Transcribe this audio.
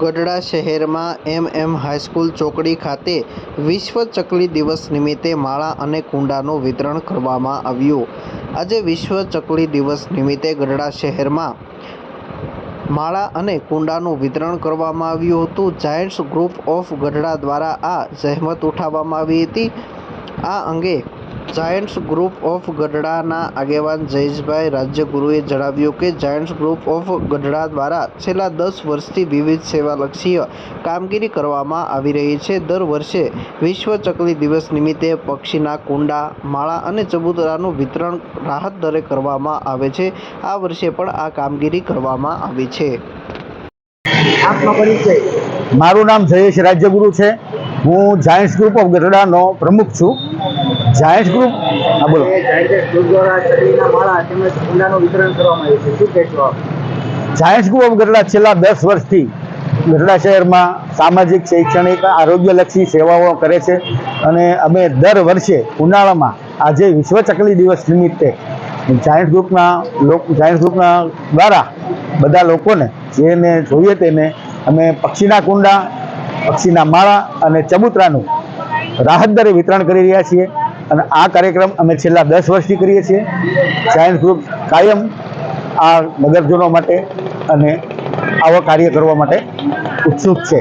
ગઢડા શહેરમાં એમ એમ હાઈસ્કૂલ ચોકડી ખાતે વિશ્વ ચકલી દિવસ નિમિત્તે માળા અને કુંડાનું વિતરણ કરવામાં આવ્યું. આજે વિશ્વ ચકલી દિવસ નિમિત્તે ગઢડા શહેરમાં માળા અને કુંડાનું વિતરણ કરવામાં આવ્યું હતું. જાયન્ટ્સ ગ્રુપ ઓફ ગઢડા દ્વારા આ જહેમત ઉઠાવવામાં આવી હતી. આ અંગે જાયન્ટ્સ ગ્રુપ ઓફ ગઢડાના આગેવાન જયેશભાઈ રાજ્યગુરુએ જણાવ્યું કે જાયન્ટ્સ ગ્રુપ ઓફ ગઢડા દ્વારા છેલ્લા દસ વર્ષથી વિવિધ સેવાલક્ષીય કામગીરી કરવામાં આવી રહી છે. દર વર્ષે વિશ્વ ચકલી દિવસ નિમિત્તે પક્ષીના કુંડા માળા અને ચબૂતરાનું વિતરણ રાહત દરે કરવામાં આવે છે. આ વર્ષે પણ આ કામગીરી કરવામાં આવી છે. આપનો પરિચય. મારું નામ જયેશ રાજ્યગુરુ છે. હું જાયન્ટ્સ ગ્રુપ ઓફ ગઢડાનો પ્રમુખ છું. જાયન્ટ્સ ગ્રુપ હા બોલો. જાયન્ટ ગ્રુપ ઓફ ગઢડા છેલ્લા દસ વર્ષથી ગઢડા શહેરમાં સામાજિક શૈક્ષણિક આરોગ્યલક્ષી સેવાઓ કરે છે અને અમે દર વર્ષે ઉનાળામાં આજે વિશ્વ ચકલી દિવસ નિમિત્તે જાયન્ટ ગ્રુપના લોક જાયન્ટ ગ્રુપના દ્વારા બધા લોકોને જેને જોઈએ તેને અમે પક્ષીના કુંડા પક્ષીના માળા અને ચબૂતરાનું રાહત દરે વિતરણ કરી રહ્યા છીએ. અને આ કાર્યક્રમ અમે છેલ્લા દસ વર્ષથી કરીએ છીએ. સાયન્સ ગ્રુપ કાયમ આ નગરજનો માટે અને આવા કાર્ય કરવા માટે ઉત્સુક છે.